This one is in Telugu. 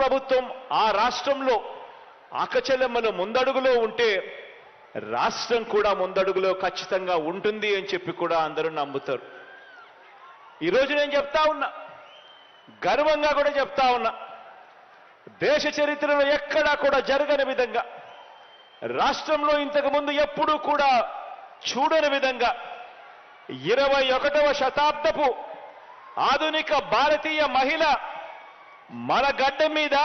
ప్రభుత్వం ఆ రాష్ట్రంలో అక్కచెల్లెమ్మలు ముందడుగులో ఉంటే రాష్ట్రం కూడా ముందడుగులో ఖచ్చితంగా ఉంటుంది అని చెప్పి కూడా అందరూ నమ్ముతారు. ఈరోజు నేను చెప్తా ఉన్నా గర్వంగా కూడా చెప్తా ఉన్నా దేశ చరిత్రలో ఎక్కడా కూడా జరగని విధంగా రాష్ట్రంలో ఇంతకు ముందు ఎప్పుడూ కూడా చూడని విధంగా ఇరవై ఒకటవ శతాబ్దపు ఆధునిక భారతీయ మహిళ మన గడ్డ మీద